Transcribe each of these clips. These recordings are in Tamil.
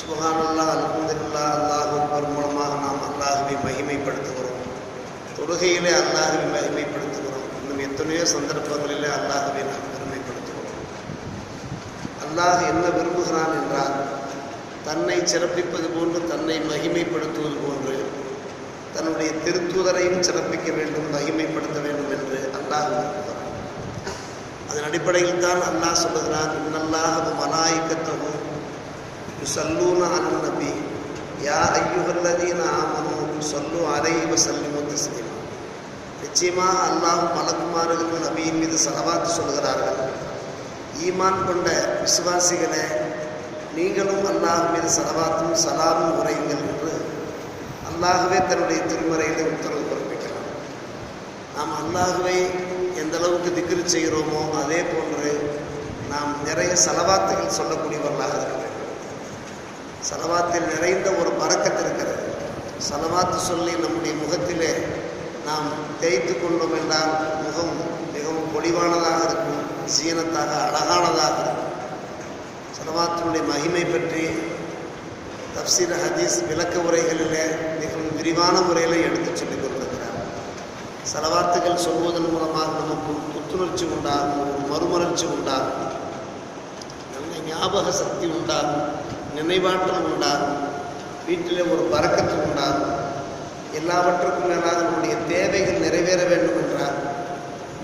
சுபஹானல்லா அலமதுல்லா அல்லாஹ் மூலமாக நாம் அல்லாஹுவை மகிமைப்படுத்துகிறோம். தொழுகையிலே அல்லாஹுவை மகிமைப்படுத்துகிறோம். இன்னும் எத்தனையோ சந்தர்ப்பங்களிலே அல்லாஹுவை நாம் பெருமைப்படுத்துகிறோம். அல்லாஹ் என்ன விரும்புகிறான் என்றால் தன்னை சிறப்பிப்பது போன்று தன்னை மகிமைப்படுத்துவது போன்று தன்னுடைய திருத்துதரையும் சிறப்பிக்க வேண்டும் மகிமைப்படுத்த வேண்டும் என்று அல்லாஹ் விரும்புகிறான். அதன் அடிப்படையில் தான் அல்லாஹ் சொல்லுகிறான் இன்னல்லாக மலாய்க்கத்தவும் யுசல்லூன அலன் நபி யா ஐயுகல்லதீன ஆமனு சொல்லு அலைவ சல்லிமு தஸ்லீமா நிச்சயமாக அல்லாஹ் மலக்குமார்களுக்கு நபியின் மீது செலவாத்து சொல்கிறார்கள். ஈமான் கொண்ட விசுவாசிகளே நீங்களும் அல்லாஹ் மீது செலவாத்தும் சலாமும் உரையுங்கள் என்று அல்லாஹுவே தன்னுடைய திருமறையிலே உத்தரவு பிறப்பிக்கிறார். நாம் அல்லாஹுவை எந்த அளவுக்கு திக்ரு செய்கிறோமோ அதே போன்று நாம் நிறைய செலவாத்துகள் சொல்லக்கூடியவர்களாக இருக்க செலவாத்தில் நிறைந்த ஒரு பறக்கத்து இருக்கிறது. செலவாத்து சொல்லி நம்முடைய முகத்திலே நாம் தேய்த்து கொண்டோம் என்றால் முகம் மிகவும் பொலிவானதாக இருக்கும் சீனத்தாக அழகானதாக இருக்கும். செலவாத்தினுடைய மகிமை பற்றி தப்சீர் ஹதீஸ் விளக்க உரைகளிலே மிகவும் விரிவான முறையில் எடுத்துச் சொல்லிக் கொண்டிருக்கிறார். செலவார்த்துகள் சொல்வதன் மூலமாக நமக்கு புத்துணர்ச்சி உண்டாகும் ஒரு மறுமலர்ச்சி உண்டாகும் நல்ல ஞாபக சக்தி உண்டாகும். நினைவாற்றல் உண்டாகும் வீட்டிலே ஒரு பறக்கத்து உண்டாகும் எல்லாவற்றுக்கும் மேலாக நம்முடைய தேவைகள் நிறைவேற வேண்டும் என்றால்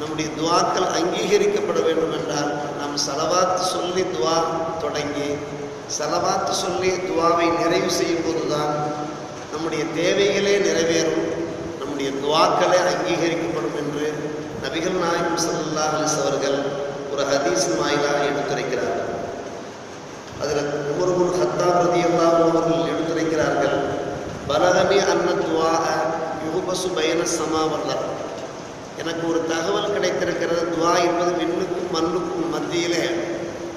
நம்முடைய துவாக்கள் அங்கீகரிக்கப்பட வேண்டும் என்றால் நாம் செலவாத்து சொல்லி துவா தொடங்கி செலவாத்து சொல்லி துவாவை நிறைவு செய்யும் போதுதான் நம்முடைய தேவைகளே நிறைவேறும். நம்முடைய துவாக்களே அங்கீகரிக்கப்படும் என்று நபிகள் நாயகம் சல்லா அலிஸ் அவர்கள் ஒரு ஹதீஸ் வாயிலாக எடுத்துரைக்கிறார்கள். அதில் உமர்முன் ஹத்தாப் ரதி அவர்கள் எடுத்துரைக்கிறார்கள் பலகனி அன்ன துவா யுகுபசு பயன சமாவல்ல எனக்கு ஒரு தகவல் கிடைத்திருக்கிறது. துவா என்பது விண்ணுக்கும் மண்ணுக்கும் மத்தியிலே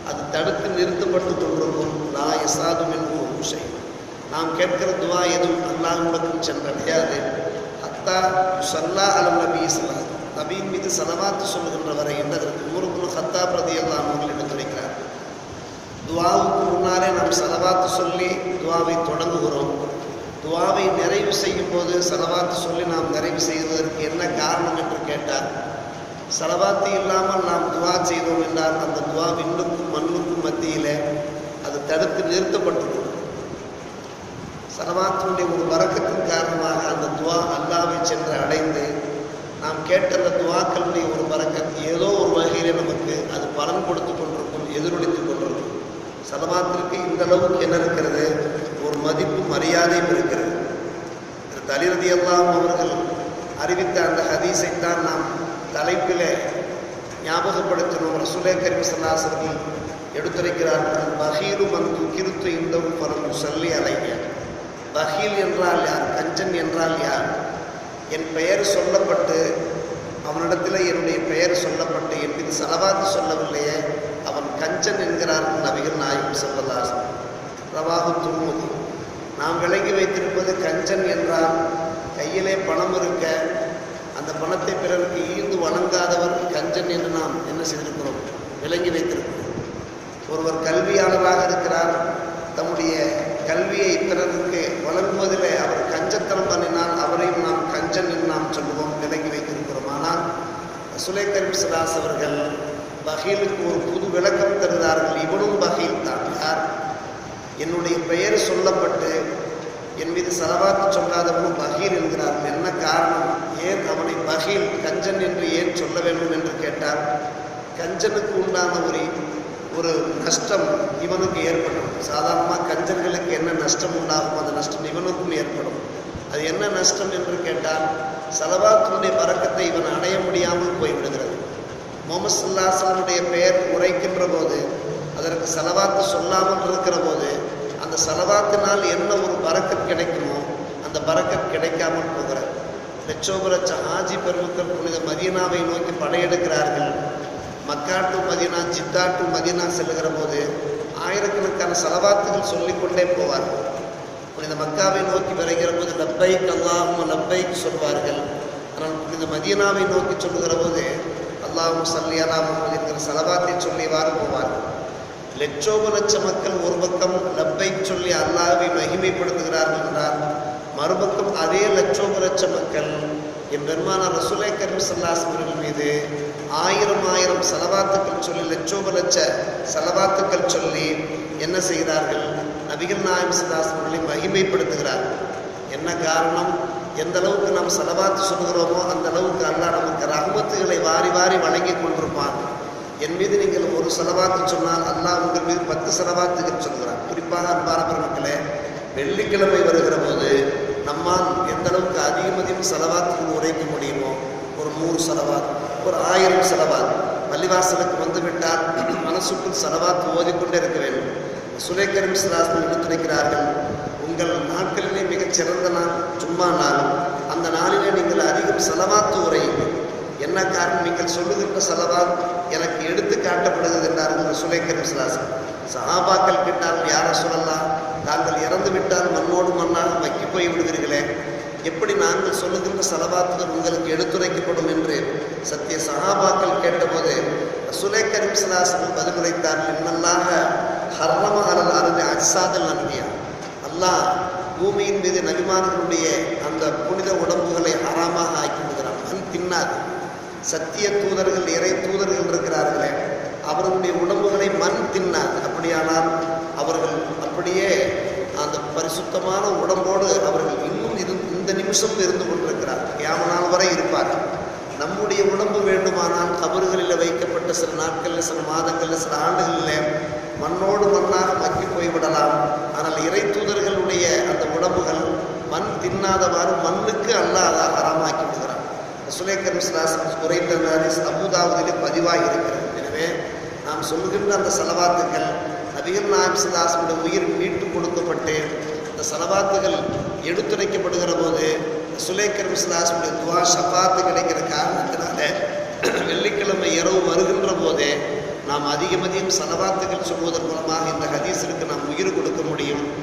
அது தடுத்து நிறுத்தப்பட்டு கொண்டிருக்கும். லா எசாது என்பது விஷை நாம் கேட்கிற துவா எதுவும் அல்லாஹ் முடக்கும் சென்றடையாது. அத்தா சல்லா அலம் நபி சல்லா நபியின் மீது சலவாத்து சொல்லுகின்ற வரை என்று அதற்கு உமருக்குள் ஹத்தா பிரதி எல்லாம் அவர்கள் எடுத்துரைக்கிறார். துவாவுக்கு முன்னாலே நாம் செலவாத்து சொல்லி துவாவை தொடங்குகிறோம். துவாவை நிறைவு செய்யும் போது செலவாத்து சொல்லி நாம் நிறைவு செய்வதற்கு என்ன காரணம் என்று கேட்டார். செலவாத்து இல்லாமல் நாம் துவா செய்தோம் என்றால் அந்த துவா விண்ணுக்கும் மண்ணுக்கும் மத்தியில் அது தடுத்து நிறுத்தப்பட்டது. செலவாத்தினுடைய ஒரு வரக்கத்தின் காரணமாக அந்த துவா அல்லாவை சென்று அடைந்து நாம் கேட்ட அந்த துவாக்களுடைய ஒரு வரக்கத் ஏதோ ஒரு வகையில் நமக்கு அது பலன் கொடுத்து கொண்டிருக்கும் எதிரொலித்து கொண்டு சலமாத்திற்கு இந்த அளவுக்கு என்ன இருக்கிறது? ஒரு மதிப்பு மரியாதையும் இருக்கிறது. தலிரதி அல்லாம் அவர்கள் அறிவித்த அந்த ஹதீஸைத்தான் நாம் தலைப்பில் ஞாபகப்படுத்தினோம். ரசுலே கரிமசல்லாசர்கள் எடுத்துரைக்கிறார்கள் பகீரும் அந்த கிருத்து இந்தவும் பலம் சொல்லி அலைங்க பகீல் என்றால் யார்? கஞ்சன் என்றால் யார்? என் பெயர் சொல்லப்பட்டு அவனிடத்தில் என்னுடைய பெயர் சொல்லப்பட்டு என் மீது செலவாத்து சொல்லவில்லையே கஞ்சன் என்கிறார்கள் நபிகள் நாயகம் சொல்லலாசன் ரவாகு துன்முதி நாம் விளங்கி வைத்திருப்பது கஞ்சன் என்றால் கையிலே பணம் இருக்க அந்த பணத்தை பிறருக்கு ஈந்து வழங்காதவர் கஞ்சன் என்று நாம் என்ன செய்திருக்கிறோம்? விளங்கி வைத்திருக்கிறோம். ஒருவர் கல்வியாளராக இருக்கிறார். தம்முடைய கல்வியை பிறருக்கு வழங்குவதில் அவர் கஞ்சத்தனம் பண்ணினால் அவரையும் நாம் கஞ்சன் என்று நாம் சொல்லுவோம் விளங்கி வைத்திருக்கிறோம். ஆனால் சுலை கரீம் சிலாஸ் அவர்கள் பகீலுக்கு ஒரு புது விளக்கம் தருகிறார்கள். இவனும் பகீல் தான். யார்? என்னுடைய பெயர் சொல்லப்பட்டு என் மீது செலவாக்கு சொல்லாதவனும் பகீல் என்கிறார். என்ன காரணம்? ஏன் அவனை பகீல் கஞ்சன் என்று ஏன் சொல்ல வேண்டும் என்று கேட்டார். கஞ்சனுக்கு உண்டான ஒரு ஒரு நஷ்டம் இவனுக்கு ஏற்படும். சாதாரணமாக கஞ்சர்களுக்கு என்ன நஷ்டம் உண்டாகும் அந்த நஷ்டம் இவனுக்கும் ஏற்படும். அது என்ன நஷ்டம் என்று கேட்டால் செலவாத்தினுடைய பறக்கத்தை இவன் அடைய முடியாமல் போய்விடுகிறது. முகமது சல்லாசனுடைய பெயர் உரைக்கின்ற போது அதற்கு செலவாத்து சொல்லாமல் இருக்கிற போது அந்த செலவாத்தினால் என்ன ஒரு பறக்கத் கிடைக்குமோ அந்த பறக்கத் கிடைக்காமல் போகிறார். லட்சோபுரச்ச ஆஜி பெருமக்கள் புனித மதீனாவை நோக்கி படையெடுக்கிறார்கள். மக்கா மக்காட்டு மதீனா டு மதீனா செல்லுகிற போது ஆயிரக்கணக்கான செலவாத்துகள் சொல்லிக்கொண்டே போவார்கள் புனித மக்காவை நோக்கி விரைகிற போது லப்பைக் அல்லாஹும் லப்பைக் சொல்வார்கள். ஆனால் புனித மதீனாவை நோக்கி சொல்லுகிற போது அல்லாஹும் சல்லி முகமது என்கிற செலவாத்தை சொல்லிவாறு போவார்கள் லட்சோப லட்ச மக்கள் ஒரு பக்கம் லப்பை சொல்லி அல்லாஹை மகிமைப்படுத்துகிறார்கள் என்றால் மறுபக்கம் அதே லட்சோப லட்ச மக்கள் என் பெருமான ரசூலை கரீம் ஸல்லல்லாஹு அவர்கள் மீது ஆயிரம் ஆயிரம் செலவாத்துக்கள் சொல்லி லட்சோப லட்ச செலவாத்துக்கள் சொல்லி என்ன செய்கிறார்கள்? நபிகள் நாயம் ஸல்லல்லாஹு அவர்களை மகிமைப்படுத்துகிறார்கள் என்ன காரணம்? எந்த அளவுக்கு நாம் செலவாத்து சொல்கிறோமோ அந்த அளவுக்கு அல்லாஹ் நமக்கு ரஹமத்துகளை வாரி வாரி வழங்கி கொண்டிருப்பான். என் மீது நீங்கள் ஒரு செலவாத்து சொன்னால் அல்லாஹ் உங்கள் மீது பத்து செலவாத்துகள் சொல்கிறார் குறிப்பாக அன்பான மக்களே வெள்ளிக்கிழமை வருகிற போது நம்மால் எந்த அளவுக்கு அதிகமதியும் செலவாத்துகள் உரைக்க முடியுமோ ஒரு நூறு செலவாத் ஒரு ஆயிரம் செலவாத் பள்ளிவாசலுக்கு வந்துவிட்டால் மனசுக்குள் செலவாத்து ஓதிக்கொண்டே இருக்க வேண்டும். சுலேக்கரும் சிலாசனம் எடுத்துரைக்கிறார்கள் உங்கள் நாட்களில் சிறந்த நாள் சும்மா நாள். அந்த நாளிலே நீங்கள் அதிகம் செலவாத்து உரையுங்க என்ன காரணம்? நீங்கள் சொல்லுகின்ற செலவால் எனக்கு எடுத்து காட்டப்படுகிறது என்றார்கள் சுலேக்கரும் சிலாசன் சஹாபாக்கள் கேட்டார்கள் யாரை சொல்லலாம் தாங்கள் இறந்து விட்டால் மண்ணோடு மண்ணாக மக்கி போய் விடுவீர்களே. எப்படி நாங்கள் சொல்லுகின்ற செலவாத்துகள் உங்களுக்கு எடுத்துரைக்கப்படும்? என்று சத்திய சஹாபாக்கள் கேட்டபோது சுலேக்கரும் சிலாசன் பதிலுரைத்தார்கள் என்னல்லாக ஹர்ரம அலல் அருள் அஜ்சாதல் நன்மையா அல்லாஹ் பூமியின் மீது நபிமார்களுடைய அந்த புனித உடம்புகளை ஆறாமாக ஆக்கி விடுகிறான் மண் தின்னாது சத்திய தூதர்கள் இறை தூதர்கள் இருக்கிறார்களே அவர்களுடைய உடம்புகளை மண் தின்னார் அப்படியானால் அவர்கள் அப்படியே அந்த பரிசுத்தமான உடம்போடு அவர்கள் இன்னும் இரு இந்த நிமிஷம் இருந்து கொண்டிருக்கிறார். யாமனால் வரை இருப்பார்கள் நம்முடைய உடம்பு வேண்டுமானால் கபறுகளில் வைக்கப்பட்ட சில நாட்களில் சில மாதங்களில் சில ஆண்டுகளில் மண்ணோடு மண்ணாக மக்கி போய்விடலாம். ஆனால் இறை தூதர்களுடைய அந்த உடம்புகள் மண் தின்னாதவாறு மண்ணுக்கு அல்லாத அறமாக்கி விடுகிறான் சுலேக்கர் மிஸ்லாசன் குறைந்த ஹதீஸ் அபுதாவுதிலே இருக்கிறது எனவே நாம் சொல்லுகின்ற அந்த செலவாத்துக்கள் நபிகள் நாயம் சிலாசனுடைய உயிர் மீட்டு கொடுக்கப்பட்டு அந்த செலவாத்துகள் எடுத்துரைக்கப்படுகிற போது சுலேக்கர் மிஸ்லாசனுடைய துவா ஷஃபாத்து கிடைக்கிற காரணத்தினால வெள்ளிக்கிழமை இரவு வருகின்ற போதே நாம் அதிகம் அதிகம் செலவாத்துகள் சொல்வதன் மூலமாக இந்த ஹதீஸிற்கு நாம் உயிர் கொடுக்க முடியும்.